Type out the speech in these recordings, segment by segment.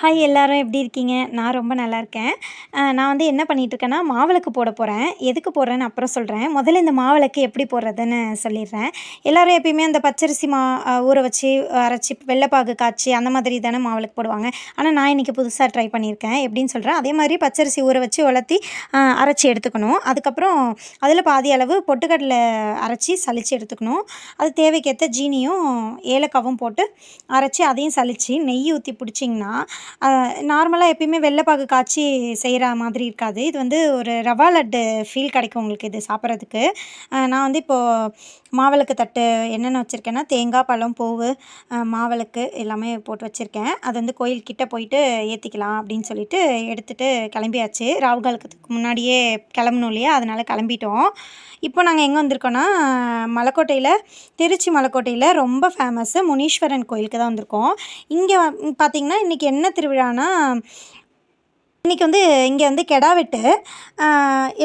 Hi எல்லோரும் எப்படி இருக்கீங்க? நான் ரொம்ப நல்லா இருக்கேன். நான் வந்து என்ன பண்ணிகிட்ருக்கேன்னா மாவிளக்கு போட போகிறேன் எதுக்கு போடுறேன்னு அப்புறம் சொல்கிறேன் முதல்ல இந்த மாவிளக்கு எப்படி போடுறதுன்னு சொல்லிடுறேன். எல்லாரும் எப்பயுமே அந்த பச்சரிசி மா ஊற வச்சு அரைச்சி வெள்ளைப்பாகு காய்ச்சி அந்த மாதிரி தானே மாவிளக்கு போடுவாங்க. ஆனால் நான் இன்றைக்கி புதுசாக ட்ரை பண்ணியிருக்கேன். எப்படின்னு சொல்கிறேன் அதே மாதிரி பச்சரிசி ஊற வச்சு வளர்த்தி அரைச்சி எடுத்துக்கணும். அதுக்கப்புறம் அதில் பாதி அளவு பொட்டுக்கடலை அரைச்சி சளிச்சு எடுத்துக்கணும். அது தேவைக்கேற்ற ஜீனியும் ஏலக்காவும் போட்டு அரைச்சி அதையும் சளிச்சு நெய் ஊற்றி பிடிச்சிங்கன்னா நார்மலாக எப்பயுமே வெள்ளைப்பாகு காய்ச்சி செய்கிற மாதிரி இருக்காது. இது வந்து ஒரு ரவா லட்டு ஃபீல் கிடைக்கும் உங்களுக்கு இது சாப்பிட்றதுக்கு. நான் வந்து இப்போது மாவிளக்கு தட்டு என்னென்ன வச்சுருக்கேன்னா தேங்காய் பழம் பூவு மாவிளக்கு எல்லாமே போட்டு வச்சுருக்கேன். அது வந்து கோயில்கிட்ட போயிட்டு ஏற்றிக்கலாம் அப்படின்னு சொல்லிட்டு எடுத்துகிட்டு கிளம்பியாச்சு. ராவுகாலத்துக்கு முன்னாடியே கிளம்பணும் இல்லையா? அதனால் கிளம்பிட்டோம். இப்போ நாங்கள் எங்கே வந்திருக்கோன்னா மலைக்கோட்டையில் திருச்சி மலைக்கோட்டையில் ரொம்ப ஃபேமஸ்ஸு முனீஸ்வரன் கோயிலுக்கு தான் வந்திருக்கோம். இங்கே பார்த்தீங்கன்னா இன்றைக்கி என்ன திருவிழானா இன்றைக்கி வந்து இங்கே வந்து கெடா வெட்டு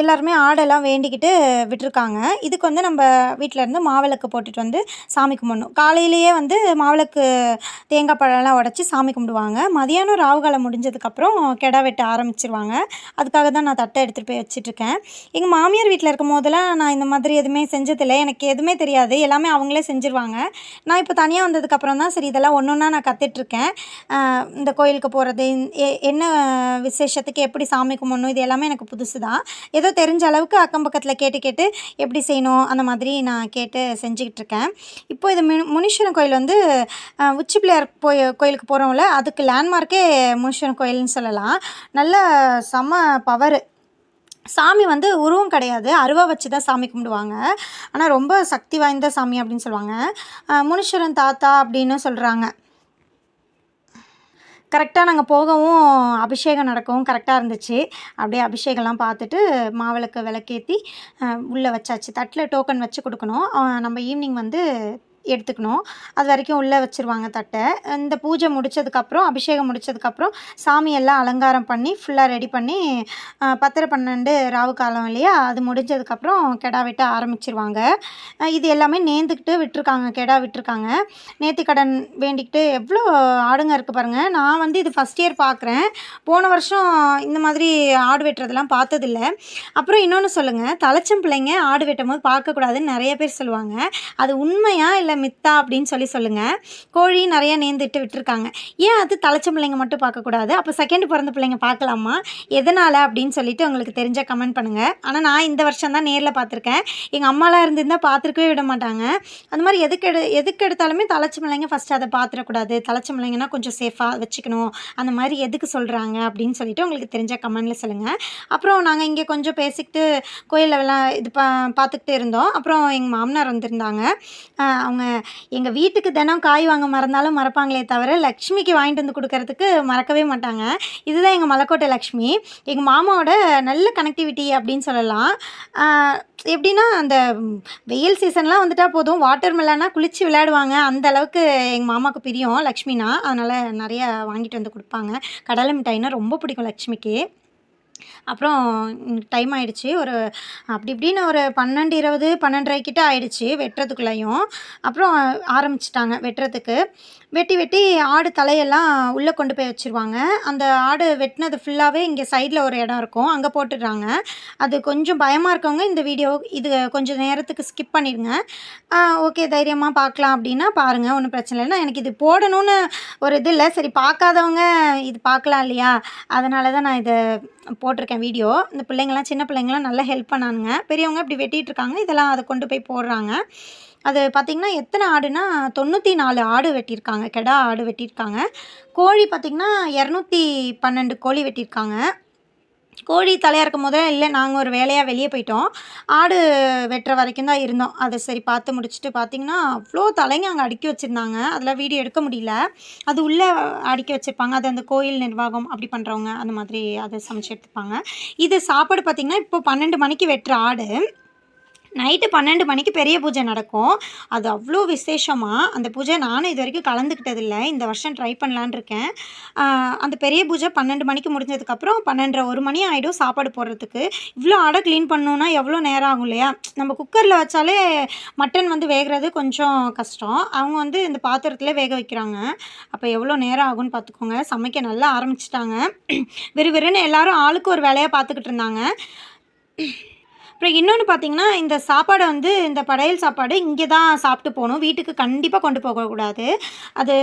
எல்லாருமே ஆடெல்லாம் வேண்டிக்கிட்டு விட்டிருக்காங்க. இதுக்கு வந்து நம்ம வீட்டில் இருந்து மாவிளக்கு போட்டுட்டு வந்து சாமி கும்பிடணும். காலையிலேயே வந்து மாவிளக்கு தேங்காய் பழம்லாம் உடச்சி சாமி கும்பிடுவாங்க. மதியானம் ராவுகாலம் முடிஞ்சதுக்கப்புறம் கெடா வெட்ட ஆரம்பிச்சிருவாங்க. அதுக்காக தான் நான் தட்டை எடுத்துகிட்டு போய் வச்சிட்ருக்கேன். எங்கள் மாமியார் வீட்டில் இருக்கும் போதெல்லாம் நான் இந்த மாதிரி எதுவுமே செஞ்சதில்லை. எனக்கு எதுவுமே தெரியாது. எல்லாமே அவங்களே செஞ்சுருவாங்க. நான் இப்போ தனியாக வந்ததுக்கப்புறம் தான் சரி இதெல்லாம் ஒன்று ஒன்றா நான் கற்றுட்ருக்கேன் இந்த கோயிலுக்கு போகிறது என்ன விசேஷத்துக்கு எப்படி சாமி கும்பிடணும் இது எல்லாமே எனக்கு புதுசு தான் ஏதோ தெரிஞ்ச அளவுக்கு அக்கம் பக்கத்தில் கேட்டு கேட்டு எப்படி செய்யணும் அந்த மாதிரி நான் கேட்டு செஞ்சுக்கிட்டு இருக்கேன் இப்போ இது மு முனீஸ்வரன் கோயில் வந்து உச்சி பிள்ளையார் போய் கோயிலுக்கு போகிறோம்ல அதுக்கு லேண்ட்மார்க்கே முனீஸ்வரன் கோயில்னு சொல்லலாம். நல்ல செம்ம பவர் சாமி வந்து உருவம் கிடையாது அருவா வச்சு தான் சாமி கும்பிடுவாங்க. ஆனால் ரொம்ப சக்தி வாய்ந்த சாமி அப்படின்னு சொல்லுவாங்க. அஹ், முனீஸ்வரன் தாத்தா அப்படின்னு சொல்கிறாங்க கரெக்டாக நாங்கள் போகவும் அபிஷேகம் நடக்கவும் கரெக்டாக இருந்துச்சு. அப்படியே அபிஷேகம்லாம் பார்த்துட்டு மாவிளக்கு விளக்கேற்றி உள்ளே வச்சாச்சு. தட்டில் டோக்கன் வச்சு கொடுக்கணும். நம்ம ஈவினிங் வந்து எடுத்துக்கணும். அது வரைக்கும் உள்ளே வச்சுருவாங்க தட்டை. இந்த பூஜை முடிச்சதுக்கப்புறம் அபிஷேகம் முடிச்சதுக்கப்புறம் சாமி எல்லாம் அலங்காரம் பண்ணி ஃபுல்லாக ரெடி பண்ணி பத்தரை பன்னெண்டு ராவு காலம் இல்லையா? அது முடிஞ்சதுக்கப்புறம் கெடா வெட்ட ஆரம்பிச்சிருவாங்க. இது எல்லாமே நேர்ந்துக்கிட்டு விட்டுருக்காங்க. கெடா விட்டுருக்காங்க. நேர்த்திக்கடன் வேண்டிக்கிட்டு எவ்வளோ ஆடுங்க இருக்குது பாருங்கள் நான் வந்து இது ஃபஸ்ட் இயர் பார்க்குறேன் போன வருஷம் இந்த மாதிரி ஆடு வெட்டுறதெல்லாம் பார்த்ததில்ல. அப்புறம் இன்னொன்று சொல்லுங்கள் தலைச்சம் பிள்ளைங்க ஆடு வெட்டும் போது பார்க்கக்கூடாதுன்னு நிறைய பேர் சொல்லுவாங்க. அது உண்மையாக இல்லை மித்தா அப்படின்னு சொல்லி சொல்லுங்கள் கோழி நிறைய நேர்ந்துட்டு விட்டுருக்காங்க. ஏன் அது தலைச்ச பிள்ளைங்க மட்டும் பார்க்கக்கூடாது? அப்போ செகண்ட் பிறந்த பிள்ளைங்க பார்க்கலாமா? எதனால் அப்படின்னு சொல்லிட்டு உங்களுக்கு தெரிஞ்ச கமெண்ட் பண்ணுங்கள் ஆனால் நான் இந்த வருஷம் தான் நேரில் பார்த்துருக்கேன். எங்கள் அம்மாலாம் இருந்திருந்தால் பார்த்துருக்கவே விட மாட்டாங்க. அந்த மாதிரி எதுக்கு எடு எதுக்கு எடுத்தாலுமே தலைச்சி பிள்ளைங்க ஃபஸ்ட்டு அதை பார்த்துடக்கூடாது. தலைச்சி பிள்ளைங்கன்னா கொஞ்சம் சேஃபாக வச்சுக்கணும். அந்த மாதிரி எதுக்கு சொல்கிறாங்க அப்படின்னு சொல்லிட்டு உங்களுக்கு தெரிஞ்ச கமெண்டில் சொல்லுங்கள் அப்புறம் நாங்கள் இங்கே கொஞ்சம் பேசிக்கிட்டு கோயிலில் எல்லாம் இது பா பார்த்துக்கிட்டே இருந்தோம். அப்புறம் எங்கள் மாமனார் வந்திருந்தாங்க. அவங்க எங்கள் வீட்டுக்கு தினம் காய் வாங்க மறந்தாலும் மறப்பாங்களே தவிர லக்ஷ்மிக்கு வாங்கிட்டு வந்து கொடுக்கறதுக்கு மறக்கவே மாட்டாங்க. இதுதான் எங்கள் மலைக்கோட்டை லக்ஷ்மி. எங்கள் மாமாவோட நல்ல கனெக்டிவிட்டி அப்படின்னு சொல்லலாம். எப்படின்னா அந்த வெயில் சீசன்லாம் வந்துட்டால் போதும். வாட்டர் மெலனா குளித்து விளையாடுவாங்க. அந்த அளவுக்கு எங்கள் மாமாவுக்கு பிரியம் லக்ஷ்மினா. அதனால் நிறையா வாங்கிட்டு வந்து கொடுப்பாங்க. கடலை மிட்டாய்னா ரொம்ப பிடிக்கும் லக்ஷ்மிக்கு. அப்புறம் டைம் ஆயிடுச்சு. ஒரு அப்படி இப்படின்னு ஒரு பன்னெண்டு இருபது பன்னெண்டரை கிட்ட ஆயிடுச்சு வெட்டுறதுக்குள்ளேயும். அப்புறம் ஆரம்பிச்சிட்டாங்க வெட்டுறதுக்கு. வெட்டி வெட்டி ஆடு தலையெல்லாம் உள்ளே கொண்டு போய் வச்சுருவாங்க. அந்த ஆடு வெட்டினது ஃபுல்லாகவே இங்கே சைடில் ஒரு இடம் இருக்கும். அங்கே போட்டுடுறாங்க. அது கொஞ்சம் பயமாக இருக்கவங்க இந்த வீடியோ இது கொஞ்சம் நேரத்துக்கு ஸ்கிப் பண்ணிடுங்க. ஓகே தைரியமாக பார்க்கலாம் அப்படின்னா பாருங்கள் ஒன்றும் பிரச்சனை இல்லை. எனக்கு இது போடணும்னு ஒரு இது இல்லை. சரி பார்க்காதவங்க இது பார்க்கலாம் இல்லையா? அதனால தான் நான் இதை போட்டிருக்கேன் வீடியோ. இந்த பிள்ளைங்கள்லாம் சின்ன பிள்ளைங்களாம் நல்லா ஹெல்ப் பண்ணானுங்க. பெரியவங்க இப்படி வெட்டிகிட்டு இருக்காங்க இதெல்லாம் அதை கொண்டு போய் போடுறாங்க. அது பார்த்திங்கன்னா எத்தனை ஆடுனா தொண்ணூற்றி நாலு ஆடு வெட்டியிருக்காங்க. கெடா ஆடு வெட்டியிருக்காங்க. கோழி பார்த்திங்கன்னா இரநூத்தி பன்னெண்டு கோழி வெட்டியிருக்காங்க. கோழி தலையாக இருக்கும் போதே இல்லை நாங்கள் ஒரு வேலையாக வெளியே போயிட்டோம். ஆடு வெட்டுற வரைக்கும் தான் இருந்தோம். அதை சரி பார்த்து முடிச்சுட்டு பார்த்தீங்கன்னா அவ்வளோ தலைங்க அங்கே அடுக்கி வச்சுருந்தாங்க. அதில் வீடியோ எடுக்க முடியல. அது உள்ளே அடுக்கி வச்சுருப்பாங்க. அது அந்த கோயில் நிர்வாகம் அப்படி பண்ணுறவங்க அந்த மாதிரி அதை சமைச்சு எடுத்துப்பாங்க. இது சாப்பாடு பார்த்திங்கன்னா இப்போ பன்னெண்டு மணிக்கு வெட்டுற ஆடு. நைட்டு பன்னெண்டு மணிக்கு பெரிய பூஜை நடக்கும். அது அவ்வளோ விசேஷமாக அந்த பூஜை நானும் இது வரைக்கும் கலந்துக்கிட்டதில்லை இந்த வருஷம் ட்ரை பண்ணலான் இருக்கேன். அந்த பெரிய பூஜை பன்னெண்டு மணிக்கு முடிஞ்சதுக்கப்புறம் பன்னெண்டரை ஒரு மணி ஆகிடும் சாப்பாடு போடுறதுக்கு. இவ்வளோ ஆடை க்ளீன் பண்ணணுன்னா எவ்வளோ நேரம் ஆகும் இல்லையா? நம்ம குக்கரில் வச்சாலே மட்டன் வந்து வேகிறது கொஞ்சம் கஷ்டம். அவங்க வந்து இந்த பாத்திரத்தில் வேக வைக்கிறாங்க. அப்போ எவ்வளோ நேரம் ஆகும்னு பார்த்துக்கோங்க. சமைக்க நல்லா ஆரம்பிச்சிட்டாங்க. விறுவிறுன்னு எல்லாரும் ஆளுக்கு ஒரு வேலையாக பார்த்துக்கிட்டு இருந்தாங்க. அப்புறம் இன்னொன்று பார்த்தீங்கன்னா இந்த சாப்பாடை வந்து இந்த படையல் சாப்பாடு இங்கே தான் சாப்பிட்டு போகணும். வீட்டுக்கு கண்டிப்பாக கொண்டு போகக்கூடாது அது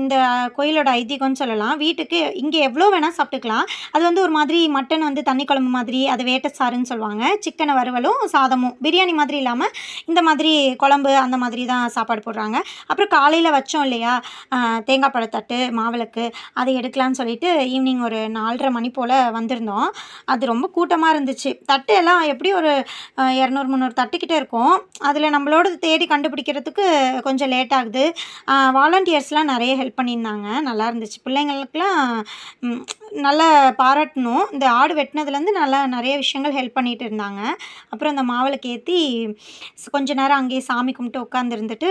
இந்த கோயிலோட ஐதீகம்னு சொல்லலாம். வீட்டுக்கு இங்கே எவ்வளோ வேணால் சாப்பிட்டுக்கலாம். அது வந்து ஒரு மாதிரி மட்டன் வந்து தண்ணி குழம்பு மாதிரி அது வேட்டை சாறுன்னு சொல்லுவாங்க. சிக்கனை வறுவலும் சாதமும் பிரியாணி மாதிரி இல்லாமல் இந்த மாதிரி குழம்பு அந்த மாதிரி தான் சாப்பாடு போடுறாங்க. அப்புறம் காலையில் வச்சோம் இல்லையா? தேங்காய் பழத்தட்டு மாவிளக்கு அதை எடுக்கலான்னு சொல்லிட்டு ஈவினிங் ஒரு நாலரை மணி போல் வந்திருந்தோம். அது ரொம்ப கூட்டமாக இருந்துச்சு. தட்டு எல்லாம் எப்படியும் ஒரு இரநூறு முந்நூறு தட்டுக்கிட்டே இருக்கும். அதில் நம்மளோட தேடி கண்டுபிடிக்கிறதுக்கு கொஞ்சம் லேட் ஆகுது. வாலண்டியர்ஸ்லாம் நிறைய ஹெல்ப் பண்ணியிருந்தாங்க. நல்லா இருந்துச்சு. பிள்ளைங்களுக்குலாம் நல்லா பாராட்டணும். இந்த ஆடு வெட்டினதுலேருந்து நல்லா நிறைய விஷயங்கள் ஹெல்ப் பண்ணிகிட்டு இருந்தாங்க. அப்புறம் அந்த மாவிளக்கு ஏற்றி கொஞ்ச நேரம் அங்கேயே சாமி கும்பிட்டு உட்காந்துருந்துட்டு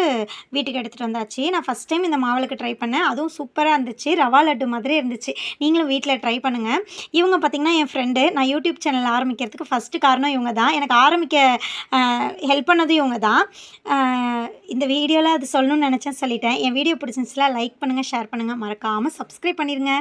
வீட்டுக்கு எடுத்துகிட்டு வந்தாச்சு. நான் ஃபஸ்ட் டைம் இந்த மாவிளக்கு ட்ரை பண்ணேன். அதுவும் சூப்பராக இருந்துச்சு. ரவா லட்டு மாதிரி இருந்துச்சு. நீங்களும் வீட்டில் ட்ரை பண்ணுங்கள் இவங்க பார்த்திங்கன்னா என் ஃப்ரெண்டு நான் யூடியூப் சேனல் ஆரம்பிக்கிறதுக்கு ஃபஸ்ட்டு காரணம் இவங்க தான். எனக்கு ஆரம்பிக்க ஹெல்ப் பண்ணதும் இவங்க தான். இந்த வீடியோவில் அது சொல்லணும்னு நினச்சேன் சொல்லிட்டேன். என் வீடியோ பிடிச்சிருந்துச்சுல லைக் பண்ணுங்கள் ஷேர் பண்ணுங்கள் மறக்காமல் சப்ஸ்கிரைப் பண்ணிடுங்க